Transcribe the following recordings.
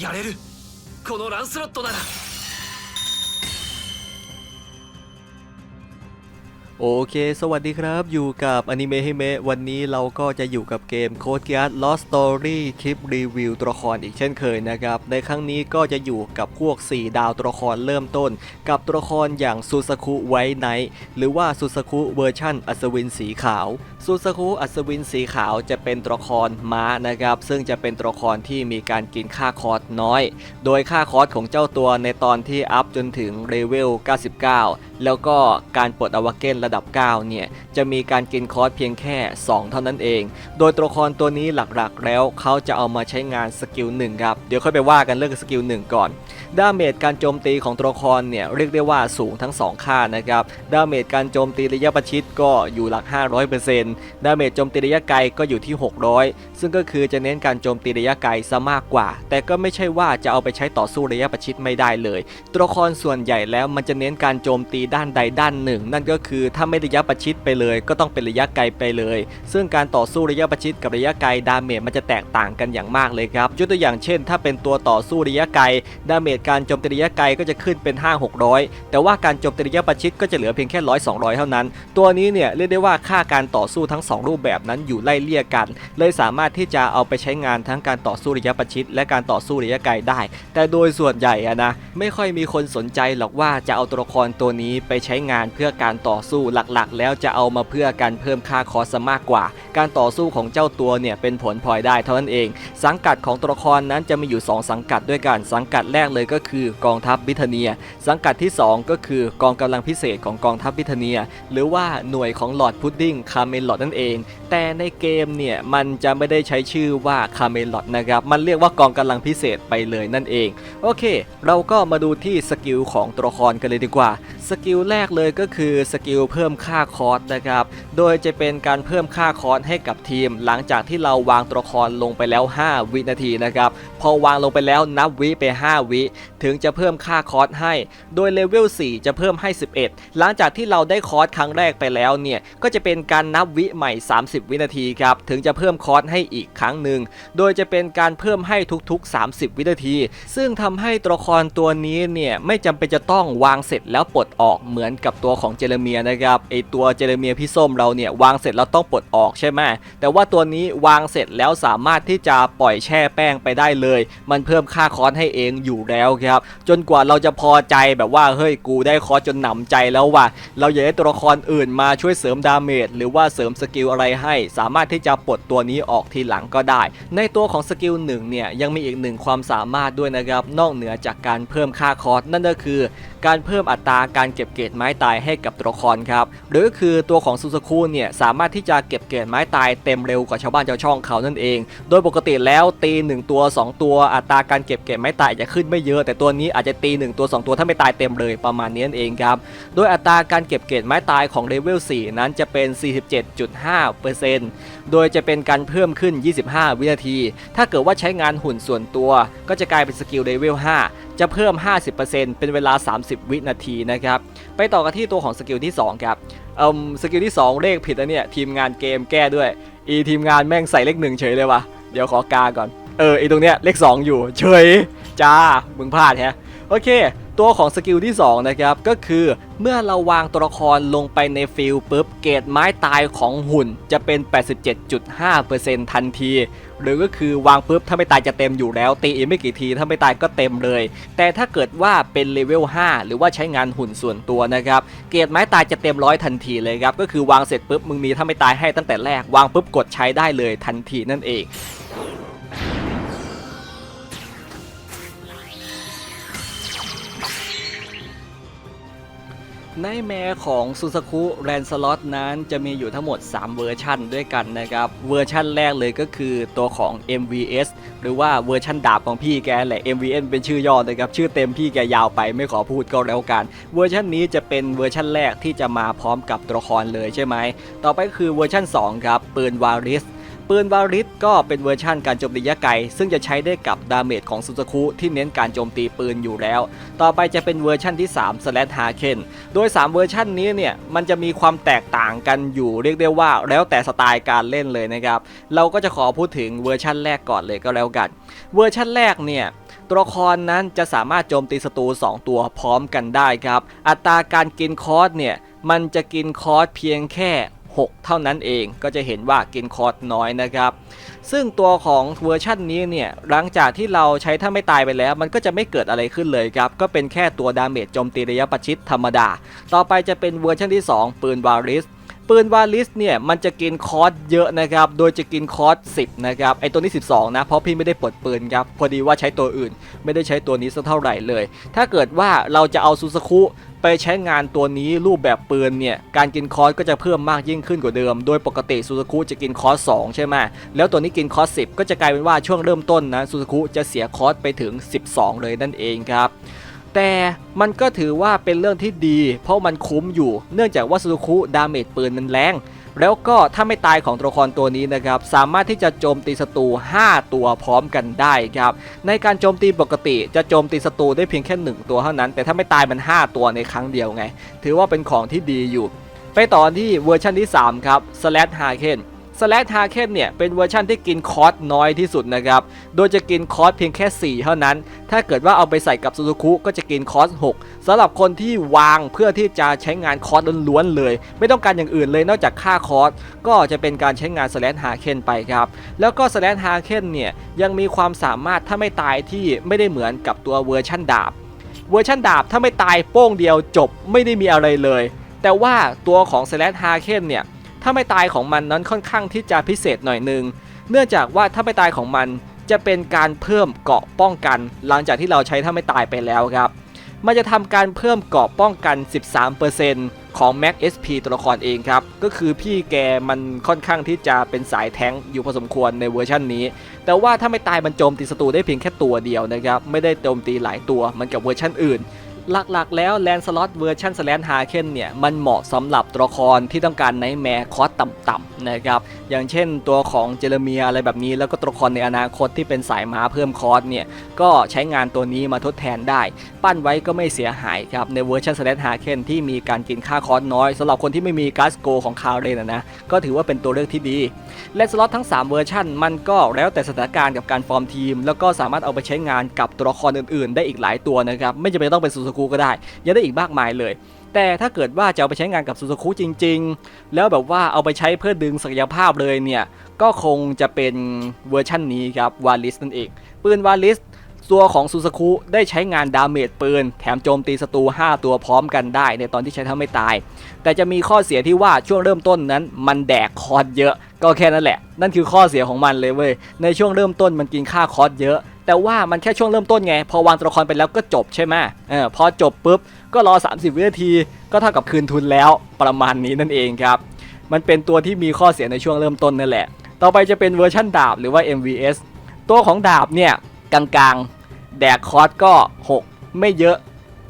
やれる。このランスロットなら。 โอเค สวัสดีครับ อยู่กับอนิเมะฮิเมะวันนี้เราก็จะอยู่กับเกม Code Geass Lost Story คลิปรีวิวตัวละครอีกเช่นเคยนะครับ ในครั้งนี้ก็จะอยู่กับพวก 4 ดาวตัวละครเริ่มต้น กับตัวละครอย่างซูซาคุไวไนท์หรือว่าซูซาคุเวอร์ชั่นอัศวินสีขาวซูซาคุอัศวินสีขาวจะเป็นตัวละครม้านะครับ ซึ่งจะเป็นตัวละครที่มีการกินค่าคอร์สน้อย โดยค่าคอร์สของเจ้าตัวในตอนที่อัพจนถึงเลเวล99 แล้วก็การปลดอวาเกนระดับ 9 เนี่ย จะมีการกินคอร์สเพียงแค่ 2 เท่านั้นเอง โดยตัวละครตัวนี้หลักๆ แล้วเขาจะเอามาใช้งานสกิล1ครับ เดี๋ยวค่อยไปว่ากันเรื่องสกิล1ก่อน ดาเมจการโจมตีของตัวละครเนี่ยเรียกได้ว่าสูงทั้ง 2 ค่านะครับ ดาเมจการโจมตีระยะประชิดก็อยู่หลัก 500%ดาเมจโจมตีระยะไกลก็อยู่ที่ 600 ซึ่งก็คือจะเน้นการโจมตีระยะไกลซะมากกว่า แต่ก็ไม่ใช่ว่าจะเอาไปใช้ต่อสู้ระยะประชิดไม่ได้เลยตัวละครส่วนใหญ่แล้วมันจะเน้นการโจมตีด้านใดด้านหนึ่ง นั่นก็คือถ้าไม่ระยะประชิดไปเลย ก็ต้องเป็นระยะไกลไปเลย ซึ่งการต่อสู้ระยะประชิดกับระยะไกลดาเมจมันจะแตกต่างกันอย่างมากเลยครับยกตัวอย่างเช่น ถ้าเป็นตัวต่อสู้ระยะไกลดาเมจการโจมตีระยะไกลก็จะขึ้นเป็น 5 600 แต่ว่าการโจมตีระยะประชิดก็จะเหลือเพียงแค่100 200เท่านั้น ตัวนี้เนี่ยเรียกได้ว่าค่าการต่อสู้ทั้ง 2 รูปแบบนั้นอยู่ไล่เลี่ยกัน เลยสามารถที่จะเอาไปใช้งานทั้งการต่อสู้ระยะประชิด และการต่อสู้ระยะไกลได้ แต่โดยส่วนใหญ่อะนะไม่ค่อยมีคนสนใจหรอกว่าจะเอาตัวละครตัวนี้ไปใช้งานเพื่อการต่อสู้หลักๆ แล้วจะเอามาเพื่อการเพิ่มค่าคอสมากกว่า การต่อสู้ของเจ้าตัวเนี่ยเป็นผลพลอยได้เท่านั้นเอง สังกัดของตัวละครนั้นจะมีอยู่ 2 สังกัดด้วยกันสังกัดแรกเลยก็คือกองทัพบิทเนีย สังกัดที่ 2 ก็คือกองกำลังพิเศษของกองทัพบิทเนีย หรือว่าหน่วยของหลอดพุดดิ้งคาเมลลอดนั่นเอง แต่ในเกมเนี่ยมันจะไม่ได้ใช้ชื่อว่าคาเมลลอดนะครับ มันเรียกว่ากองกำลังพิเศษไปเลยนั่นเอง โอเค เราก็มาดูที่สกิลของตัวละครกันเลยดีกว่า สกิลแรกเลยก็คือสกิลเพิ่มค่าคอร์สนะครับ โดยจะเป็นการเพิ่มค่าคอร์สให้กับทีม หลังจากที่เราวางตัวละครลงไปแล้ว 5 วินาทีนะครับ พอวางลงไปแล้วนับวิไป 5 วิถึงจะเพิ่มค่าคอร์สให้ โดยเลเวล 4 จะเพิ่มให้ 11 หลังจากที่เราได้คอร์สครั้งแรกไปแล้วเนี่ย ก็จะเป็นการนับวิใหม่ 30 วินาทีครับ ถึงจะเพิ่มคอร์สให้อีกครั้งหนึ่ง โดยจะเป็นการเพิ่มให้ทุก ๆ 30 วินาที ซึ่งทำให้ตัวละครตัวนี้เนี่ยไม่จำเป็นจะต้องวางเสร็จแล้วปลดออกเหมือนกับตัวของเจเรเมียนะครับ ไอตัวเจเรเมียพี่ส้มเราเนี่ยวางเสร็จแล้วต้องปลดออกใช่ไหมแต่ว่าตัวนี้วางเสร็จแล้วสามารถที่จะปล่อยแช่แป้งไปได้เลย มันเพิ่มค่าคอร์สให้เองอยู่แล้วครับ จนกว่าเราจะพอใจแบบว่าเฮ้ยกูได้คอสจนหนำใจแล้วว่ะเราอยากได้ตัวละครอื่นมาช่วยเสริมดาเมจหรือว่าเสริมสกิลอะไรให้ สามารถที่จะปลดตัวนี้ออกทีหลังก็ได้ ในตัวของสกิลหนึ่งเนี่ยยังมีอีกหนึ่งความสามารถด้วยนะครับนอกเหนือจากการเพิ่มค่าคอร์สนั่นก็คือ การเพิ่มอัตราการเก็บเกรดไม้ตายให้กับตัวละครครับหรือคือตัวของซูซูคุเนี่ยสามารถที่จะเก็บเกรดไม้ตายเต็มเร็วกว่าชาวบ้านชาวช่องเขานั่นเอง โดยปกติแล้วตี1ตัว 2 ตัวอัตราการเก็บเกรดไม้ตายจะขึ้นไม่เยอะ แต่ตัวนี้อาจจะตี1ตัว 2 ตัวถ้าไม่ตายเต็มเลยประมาณนี้นั่นเองครับโดยอัตราการเก็บเกรดไม้ตายของเลเวล4นั้นจะเป็น 47.5%โดยจะเป็นการเพิ่มขึ้น 25 วินาที ถ้าเกิดว่าใช้งานหุ่นส่วนตัว ก็จะกลายเป็นสกิลเลเวล5 จะเพิ่ม 50%เป็นเวลา 30 วินาทีนะครับ ไปต่อกันที่ตัวของสกิลที่ 2 ครับเอ่มสกิลที่ 2 เลขผิดนะเนี่ย ทีมงานเกมแก้ด้วย อีทีมงานแม่งใส่เลขหนึ่งเฉยเลยวะเดี๋ยวขอกาก่อน เออไอตรงเนี้ยเลข 2 อยู่ เฉย จ้า มึงพลาดแฮะ โอเค ตัวของสกิลที่2นะครับก็คือเมื่อเราวางตัวละครลงไปในฟิลปุ๊บเกรดไม้ตายของหุ่นจะเป็น 87.5%ทันที หรือก็คือวางปุ๊บถ้าไม่ตายจะเต็มอยู่แล้ว ตีอีกไม่กี่ทีถ้าไม่ตายก็เต็มเลย แต่ถ้าเกิดว่าเป็นเลเวล 5 หรือว่าใช้งานหุ่นส่วนตัวนะครับเกรดไม้ตายจะเต็มร้อยทันทีเลยครับก็คือวางเสร็จปุ๊บมึงมีถ้าไม่ตายให้ตั้งแต่แรกวางปุ๊บกดใช้ได้เลยทันทีนั่นเอง ในแมของซูซาคุแรนสล็อตนั้นจะมีอยู่ทั้งหมด 3 เวอร์ชันด้วยกันนะครับ เวอร์ชันแรกเลยก็คือตัวของ MVS หรือว่าเวอร์ชันดาบของพี่แกแหละ MVN เป็นชื่อย่อนะครับ ชื่อเต็มพี่แกยาวไปไม่ขอพูดก็แล้วกัน เวอร์ชันนี้จะเป็นเวอร์ชันแรกที่จะมาพร้อมกับตัวละครเลยใช่ไหม ต่อไปก็คือเวอร์ชัน2ครับปืนวาริส ปืนวาริสก็เป็นเวอร์ชั่นการโจมตีระยะไกล ซึ่งจะใช้ได้กับดาเมจของซูซาคุที่เน้นการโจมตีปืนอยู่แล้ว ต่อไปจะเป็นเวอร์ชั่นที่ 3 s l a s h h a k e n โดย 3 เวอร์ชันนี้เนี่ย มันจะมีความแตกต่างกันอยู่เรียกได้ว่าแล้วแต่สไตล์การเล่นเลยนะครับ เราก็จะขอพูดถึงเวอร์ชั่นแรกก่อนเลยก็แล้วกัน เวอร์ชั่นแรกเนี่ยตัวละครนั้นจะสามารถโจมตีศัตรู2 ตัวพร้อมกันได้ครับ อัตราการกินคอร์สเนี่ยมันจะกินคอร์สเพียงแค่ 6 เท่านั้นเองก็จะเห็นว่ากินคอร์สน้อยนะครับ ซึ่งตัวของเวอร์ชันนี้เนี่ยหลังจากที่เราใช้ถ้าไม่ตายไปแล้ว มันก็จะไม่เกิดอะไรขึ้นเลยครับ ก็เป็นแค่ตัวดาเมจโจมตีระยะประชิดธรรมดา ต่อไปจะเป็นเวอร์ชันที่ 2 ปืนวาริส ปืนวาลิสเนี่ยมันจะกินคอร์สเยอะนะครับ โดยจะกินคอร์ส10 นะครับ ไอตัวนี้ 12 นะ เพราะพี่ไม่ได้ปลดปืนครับ พอดีว่าใช้ตัวอื่น ไม่ได้ใช้ตัวนี้สักเท่าไหร่เลย ถ้าเกิดว่าเราจะเอาซูซาคุไปใช้งานตัวนี้รูปแบบปืนเนี่ย การกินคอร์สก็จะเพิ่มมากยิ่งขึ้นกว่าเดิม โดยปกติซูซาคุจะกินคอร์ส2ใช่ไหมแล้วตัวนี้กินคอร์ส10 ก็จะกลายเป็นว่าช่วงเริ่มต้นนะซูซาคุจะเสียคอร์สไปถึง 12 เลยนั่นเองครับ แต่มันก็ถือว่าเป็นเรื่องที่ดี เพราะมันคุ้มอยู่ เนื่องจากว่าซูซูคุดาเมจปืนมันแรง แล้วก็ถ้าไม่ตายของตัวละครตัวนี้นะครับ สามารถที่จะโจมตีศัตรู 5 ตัวพร้อมกันได้ครับ ในการโจมตีปกติจะโจมตีศัตรูได้เพียงแค่ 1 ตัวเท่านั้น แต่ถ้าไม่ตายมัน 5 ตัวในครั้งเดียวไง ถือว่าเป็นของที่ดีอยู่ ไปต่อที่เวอร์ชันที่ 3 ครับ Slash h a k e n สแลชฮาเคนเนี่ยเป็นเวอร์ชันที่กินคอร์สน้อยที่สุดนะครับ โดยจะกินคอร์สเพียงแค่ 4 เท่านั้น ถ้าเกิดว่าเอาไปใส่กับซูซูคุก็จะกินคอร์ส6สำหรับคนที่วางเพื่อที่จะใช้งานคอร์สล้วนๆเลย ไม่ต้องการอย่างอื่นเลยนอกจากค่าคอร์สก็จะเป็นการใช้งานสแลชฮาเคนไปครับ แล้วก็สแลชฮาเคนเนี่ยยังมีความสามารถถ้าไม่ตายที่ไม่ได้เหมือนกับตัวเวอร์ชันดาบ เวอร์ชันดาบถ้าไม่ตายโป้งเดียวจบไม่ได้มีอะไรเลย แต่ว่าตัวของสแลชฮาเคนเนี่ย ถ้าไม่ตายของมันนั้นค่อนข้างที่จะพิเศษหน่อยหนึง เนื่องจากว่าถ้าไม่ตายของมันจะเป็นการเพิ่มเกาะป้องกัน หลังจากที่เราใช้ถ้าไม่ตายไปแล้วครับ มันจะทำการเพิ่มเกาะป้องกัน 13%ของ Max SP ตัวละครเองครับ ก็คือพี่แกมันค่อนข้างที่จะเป็นสายแท้งอยู่พอสมควรในเวอร์ชันนี้ แต่ว่าถ้าไม่ตายมันโจมตีศัตรูได้เพียงแค่ตัวเดียวนะครับ ไม่ได้โจมตีหลายตัวเหมือนกับเวอร์ชันอื่น หลักๆ แล้วแลนสล็อตเวอร์ชันสแลนฮาเคนเนี่ยมันเหมาะสำหรับตัวละครที่ต้องการไนแมร์คอสต่ำๆนะครับอย่างเช่นตัวของเจเรเมียอะไรแบบนี้แล้วก็ตัวละครในอนาคตที่เป็นสายม้าเพิ่มคอสเนี่ยก็ใช้งานตัวนี้มาทดแทนได้ ปั้นไว้ก็ไม่เสียหายครับในเวอร์ชันสแลนฮาเคนที่มีการกินค่าคอสน้อยสำหรับคนที่ไม่มีกัสโกของคาเรนนะนะก็ถือว่าเป็นตัวเลือกที่ดีและสล็อตทั้ง 3 เวอร์ชันมันก็แล้วแต่สถานการณ์กับการฟอร์มทีม แล้วก็สามารถเอาไปใช้งานกับตัวละครอื่นๆ ได้อีกหลายตัวนะครับไม่จำเป็นต้องเป็นซูซูคุก็ได้ ยังได้อีกมากมายเลย แต่ถ้าเกิดว่าจะเอาไปใช้งานกับซูซูคุจริง ๆ แล้วแบบว่าเอาไปใช้เพื่อดึงศักยภาพเลยเนี่ย ก็คงจะเป็นเวอร์ชันนี้ครับวาลิสนั่นเอง ปืนวาลิสตัวของซูซาคุได้ใช้งานดาเมจปืน แถมโจมตีศัตรู 5 ตัวพร้อมกันได้ ในตอนที่ใช้ถ้าไม่ตาย แต่จะมีข้อเสียที่ว่าช่วงเริ่มต้นนั้น มันแดกคอร์สเยอะ ก็แค่นั้นแหละ นั่นคือข้อเสียของมันเลยเว้ย ในช่วงเริ่มต้นมันกินค่าคอร์สเยอะ แต่ว่ามันแค่ช่วงเริ่มต้นไง พอวางตัวละครไปแล้วก็จบใช่ไหมเออพอจบปุ๊บก็รอ 30 วินาที ก็เท่ากับคืนทุนแล้วประมาณนี้นั่นเองครับ มันเป็นตัวที่มีข้อเสียในช่วงเริ่มต้นนั่นแหละ ต่อไปจะเป็นเวอร์ชั่นดาบหรือว่า MVS ตัวของดาบเนี่ยกลางๆ แดกคอร์สก็ 6 ไม่เยอะ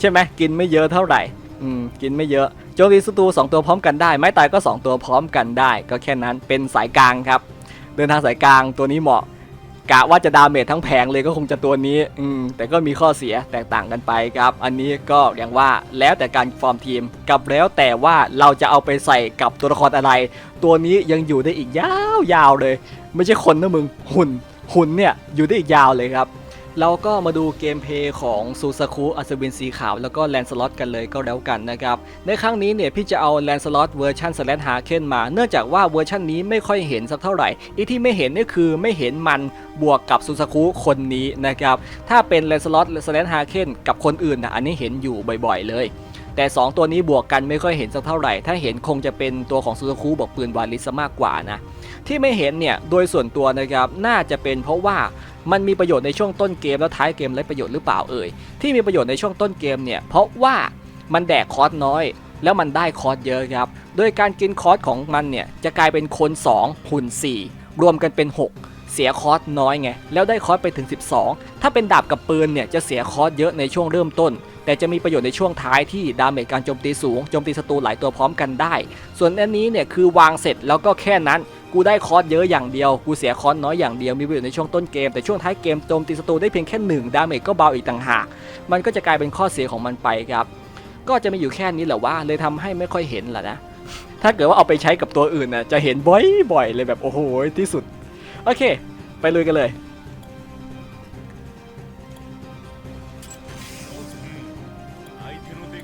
ใช่ไหมกินไม่เยอะเท่าไหร่อืมกินไม่เยอะโจมตีศัตรู2ตัวพร้อมกันได้ ไม้ตายก็ 2 ตัวพร้อมกันได้ ก็แค่นั้นเป็นสายกลางครับ เดินทางสายกลางตัวนี้เหมาะ กะว่าจะดาเมจทั้งแผงเลยก็คงจะตัวนี้ อืมแต่ก็มีข้อเสียแตกต่างกันไปครับ อันนี้ก็อย่างว่าแล้วแต่การฟอร์มทีมกับแล้วแต่ว่าเราจะเอาไปใส่กับตัวละครอะไร ตัวนี้ยังอยู่ได้อีกยาวๆเลย ไม่ใช่คนนะมึงหุ่นหุ่นเนี่ยอยู่ได้อีกยาวเลยครับ เราก็มาดูเกมเพย์ของซูซาคุอัศวินสีขาวแล้วก็แลนสล็อตกันเลยก็แล้วกันนะครับ ในครั้งนี้เนี่ยพี่จะเอาแลนสล็อตเวอร์ชันสแลนฮาเคนมา เนื่องจากว่าเวอร์ชันนี้ไม่ค่อยเห็นสักเท่าไหร่ อีที่ไม่เห็นนี่คือไม่เห็นมันบวกกับซูซาคุคนนี้นะครับ ถ้าเป็นแลนสล็อตสแลนฮาเคนกับคนอื่นนะอันนี้เห็นอยู่บ่อยๆเลยแต่ 2 ตัวนี้บวกกันไม่ค่อยเห็นสักเท่าไหร่ ถ้าเห็นคงจะเป็นตัวของซูซาคุบอกปืนวาลิสมากกว่านะ ที่ไม่เห็นเนี่ย โดยส่วนตัวนะครับ น่าจะเป็นเพราะว่า มันมีประโยชน์ในช่วงต้นเกมแล้วท้ายเกมไรประโยชน์หรือเปล่าเอ่ยที่มีประโยชน์ในช่วงต้นเกมเนี่ยเพราะว่ามันแดกคอร์สน้อย แล้วมันได้คอร์สเยอะครับ โดยการกินคอร์สของมันเนี่ยจะกลายเป็นคน 2 หุ่น 4 รวมกันเป็น 6 เสียคอร์สน้อยไงแล้วได้คอร์สไปถึง 12 ถ้าเป็นดาบกับปืนเนี่ยจะเสียคอร์สเยอะในช่วงเริ่มต้น แต่จะมีประโยชน์ในช่วงท้ายที่ดาเมจการโจมตีสูงโจมตีศัตรูหลายตัวพร้อมกันได้ ส่วนอันนี้เนี่ยคือวางเสร็จแล้วก็แค่นั้น กูได้คอสเยอะอย่างเดียว กูเสียคอสน้อยอย่างเดียว มีประโยชน์ในช่วงต้นเกม แต่ช่วงท้ายเกมโจมตีศัตรูได้เพียงแค่หนึ่งดาเมจก็เบาอีกต่างหาก มันก็จะกลายเป็นข้อเสียของมันไปครับ ก็จะมีอยู่แค่นี้แหละว่า เลยทำให้ไม่ค่อยเห็นแหละนะ ถ้าเกิดว่าเอาไปใช้กับตัวอื่นนะจะเห็นบ่อยๆเลยแบบโอ้โหที่สุด โอเค ไปเลยกันเลย相手の出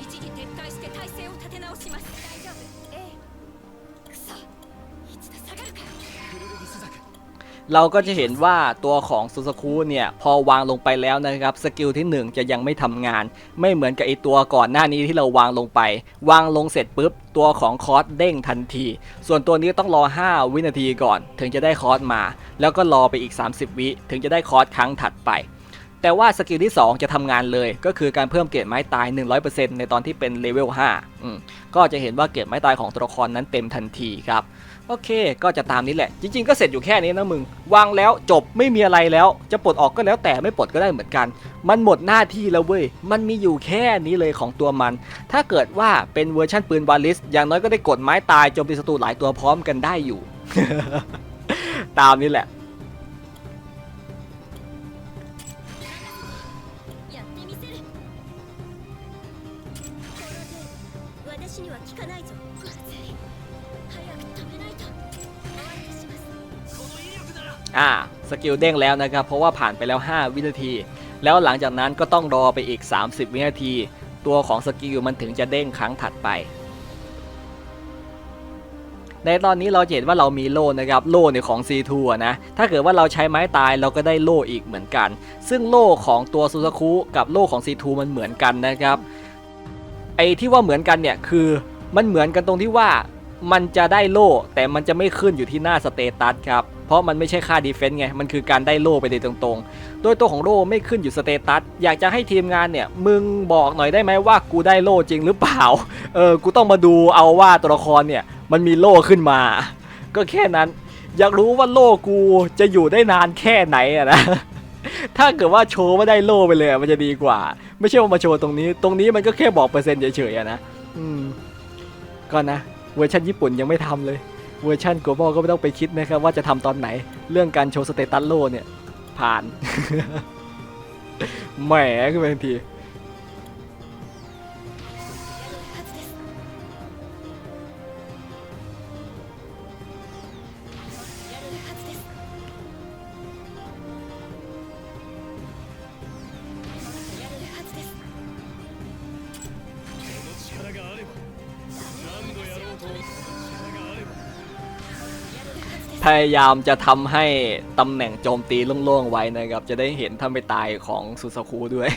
一時撤退して体勢を立て直します เราก็จะเห็นว่าตัวของซูซาคุเนี่ยพอวางลงไปแล้วนะครับสกิลที่ 1 จะยังไม่ทำงาน ไม่เหมือนกับไอตัวก่อนหน้านี้ที่เราวางลงไป วางลงเสร็จปุ๊บ ตัวของคอร์สเด้งทันที ส่วนตัวนี้ต้องรอ 5 วินาทีก่อน ถึงจะได้คอร์สมา แล้วก็รอไปอีก 30 วิถึงจะได้คอร์สครั้งถัดไป แต่ว่าสกิลที่ 2 จะทำงานเลยก็คือการเพิ่มเกรดไม้ตาย 100%ในตอนที่เป็นเลเวล5ก็จะเห็นว่าเกรดไม้ตายของตัวละครนั้นเต็มทันทีครับ โอเค ก็จะตามนี้แหละ จริง ๆ ก็เสร็จอยู่แค่นี้นะมึง วางแล้วจบไม่มีอะไรแล้ว จะปลดออกก็แล้วแต่ไม่ปลดก็ได้เหมือนกัน มันหมดหน้าที่แล้วเว้ย มันมีอยู่แค่นี้เลยของตัวมัน ถ้าเกิดว่าเป็นเวอร์ชันปืนบาลิส อย่างน้อยก็ได้กดไม้ตายโจมตีศัตรูหลายตัวพร้อมกันได้อยู่ ตามนี้แหละ 私には効かないぞまずい早く止めないと終わりとします この威力なら อ่า สกิลเด้งแล้วนะครับ เพราะว่าผ่านไปแล้ว 5 วินาที แล้วหลังจากนั้นก็ต้องรอไปอีก 30 วินาที ตัวของสกิลมันถึงจะเด้งครั้งถัดไป ในตอนนี้เราจะเห็นว่าเรามีโล่นะครับ โล่ในของ C2 อะนะ ถ้าเกิดว่าเราใช้ไม้ตายเราก็ได้โล่อีกเหมือนกัน ซึ่งโล่ของตัวซูซาคุกับโล่ของ C2 มันเหมือนกันนะครับ ไอ้ที่ว่าเหมือนกันเนี่ยคือมันเหมือนกันตรงที่ว่ามันจะได้โล่แต่มันจะไม่ขึ้นอยู่ที่หน้าสเตตัสครับ เพราะมันไม่ใช่ค่าดีเฟนต์ไง มันคือการได้โล่ไปโดยตรงๆ โดยตัวของโล่ไม่ขึ้นอยู่สเตตัส อยากจะให้ทีมงานเนี่ย มึงบอกหน่อยได้ไหมว่ากูได้โล่จริงหรือเปล่า เออ กูต้องมาดูเอาว่าตัวละครเนี่ย มันมีโล่ขึ้นมา ก็แค่นั้น อยากรู้ว่าโล่กูจะอยู่ได้นานแค่ไหนอะนะ ถ้าเกิดว่าโชว์ว่าได้โล่ไปเลยมันจะดีกว่า ไม่ใช่ว่ามาโชว์ตรงนี้ ตรงนี้มันก็แค่บอกเปอร์เซ็นต์เฉยๆนะอืมก็นะเวอร์ชันญี่ปุ่นยังไม่ทำเลยเวอร์ชัน global ก็ไม่ต้องไปคิดนะครับว่าจะทำตอนไหน เรื่องการโชว์สเตตัสโล่เนี่ยผ่านแหมขึ้นไปทันที พยายามจะทำให้ตำแหน่งโจมตีโล่งๆไว้นะครับ จะได้เห็นถ้าไม่ตายของสุสคูด้วย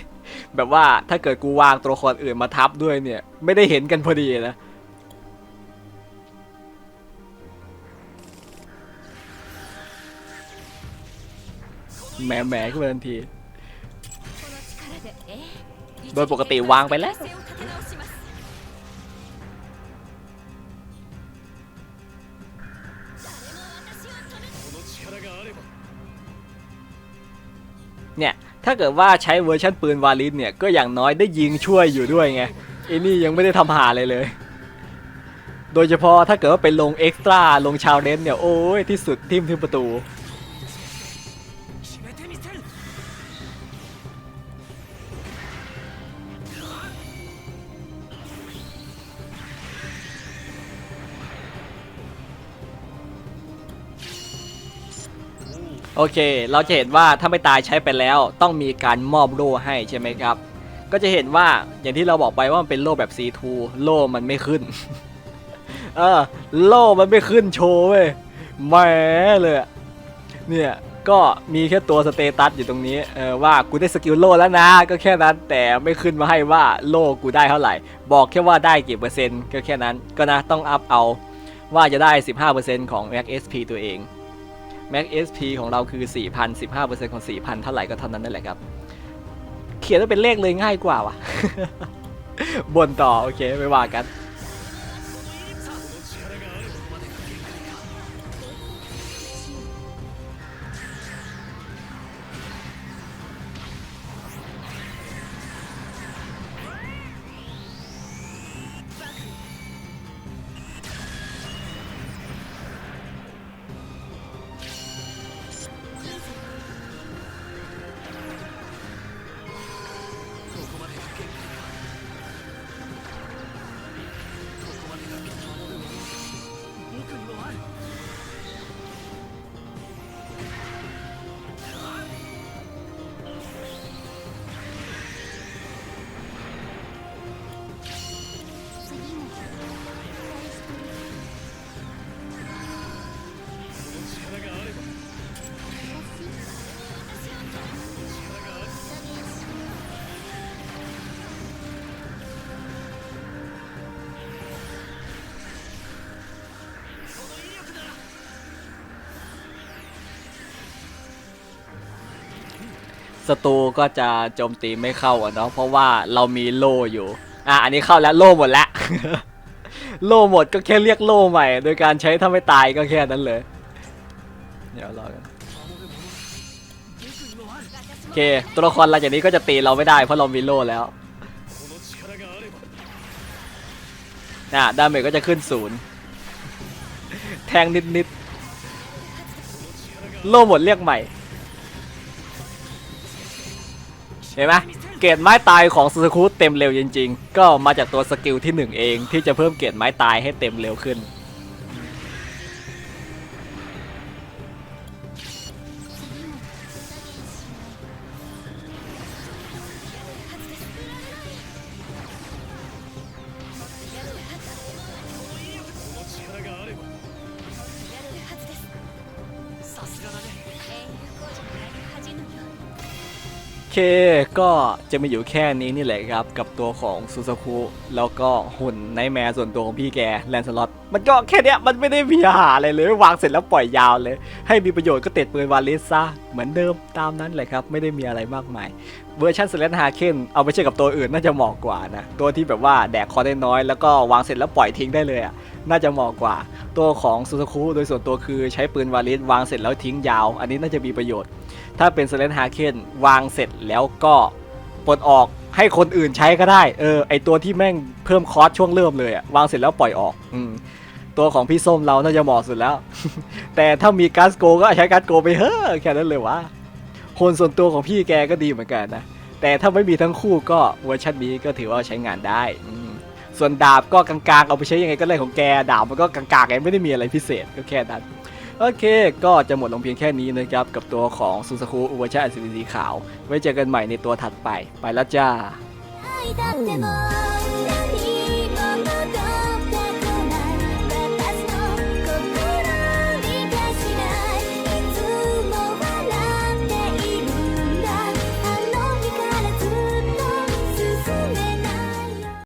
แบบว่าถ้าเกิดกูวางตัวละครอื่นมาทับด้วยเนี่ย ไม่ได้เห็นกันพอดีนะแหมแหมขึ้นมาทันที โดยปกติวางไปแล้ว เนี่ยถ้าเกิดว่าใช้เวอร์ชันปืนวาลิสเนี่ยก็อย่างน้อยได้ยิงช่วยอยู่ด้วยไงไอ้นี่ยังไม่ได้ทำหาเลยเลย โดยเฉพาะถ้าเกิดว่าเป็นลงเอ็กซ์ตร้าลงชาวเดนเนี่ยโอ้ยที่สุดทิมที่ประตู โอเค เราจะเห็นว่าถ้าไม่ตายใช้ไปแล้ว ต้องมีการมอบโล่ให้ใช่ไหมครับ ก็จะเห็นว่าอย่างที่เราบอกไปว่ามันเป็นโล่แบบ C2 โล่มันไม่ขึ้น เออโล่มันไม่ขึ้นโชว์เว้ยแหมเลยเนี่ยก็มีแค่ตัวสเตตัสอยู่ตรงนี้เออว่ากูได้สกิลโล่แล้วนะ ก็แค่นั้นแต่ไม่ขึ้นมาให้ว่าโล่กูได้เท่าไหร่ บอกแค่ว่าได้กี่เปอร์เซ็นต์ก็แค่นั้นก็นะต้องอัพเอาว่าจะได้ 15%ของ Max SP ตัวเอง Max SP ของเราคือ 4,000 15%ของ 4,000 เท่าไหร่ก็เท่านั้นนั่นแหละครับ เขียนว่าเป็นเลขเลยง่ายกว่าว่ะ บนต่อ โอเค ไม่ว่ากัน ศัตรูก็จะโจมตีไม่เข้าเนาะเพราะว่าเรามีโลอยู่อะอันนี้เข้าแล้วโลหมดแล้ว โลหมดก็แค่เรียกโลใหม่ โดยการใช้ถ้าไม่ตายก็แค่นั้นเลย เดี๋ยวรอกันโอเค ตัวละครหลังจากนี้ก็จะตีเราไม่ได้เพราะเรามีโลแล้วน่ะดาเมจก็จะขึ้นศูนย์แทงนิดๆโลหมดเรียกใหม่ ห็นไหมเกรดไม้ตายของซูซูคุเต็มเร็วจริง ๆ ก็มาจากตัวสกิลที่หนึ่งเองที่จะเพิ่มเกรดไม้ตายให้เต็มเร็วขึ้น เคก็จะมาอยู่แค่นี้นี่แหละครับ กับตัวของซูซูคุแล้วก็หุ่นไนแมร์ส่วนตัวของพี่แกแลนสล็อตมันก็แค่เนี้ยมันไม่ได้มีอาหารอะไรเลยวางเสร็จแล้วปล่อยยาวเลย ให้มีประโยชน์ก็เติดปืนวาลิสซะเหมือนเดิมตามนั้นเลยครับ ไม่ได้มีอะไรมากมาย เวอร์ชันเซเลนฮาเคนเอาไปเชื่อกับตัวอื่นน่าจะเหมาะกว่านะ ตัวที่แบบว่าแดกคอได้น้อยแล้วก็วางเสร็จแล้วปล่อยทิ้งได้เลยอะน่าจะเหมาะกว่า ตัวของซูซูคุโดยส่วนตัวคือใช้ปืนวาลิสวางเสร็จแล้วทิ้งยาว อันนี้น่าจะมีประโยชน์ ถ้าเป็นเซเลนฮาเคนวางเสร็จแล้วก็ปลดออกให้คนอื่นใช้ก็ได้ เออ ไอตัวที่แม่งเพิ่มคอสช่วงเริ่มเลยอะวางเสร็จแล้วปล่อยออกอืมตัวของพี่ส้มเราน่าจะเหมาะสุดแล้ว แต่ถ้ามีการ์ดโกก็ใช้การ์ดโกไปเฮ้อแค่นั้นเลยวะคนส่วนตัวของพี่แกก็ดีเหมือนกันนะ แต่ถ้าไม่มีทั้งคู่ก็เวอร์ชันนี้ก็ถือว่าใช้งานได้ ส่วนดาบก็กลางๆ เอาไปใช้ยังไงก็ได้ของแก ดาบมันก็กลางๆไงไม่ได้มีอะไรพิเศษก็แค่นั้น โอเค ก็จะหมดลงเพียงแค่นี้นะครับ กับตัวของซูซาคุอุบะชาอัศวินสีขาว ไว้เจอกันใหม่ในตัวถัดไป ไปแล้วจ้า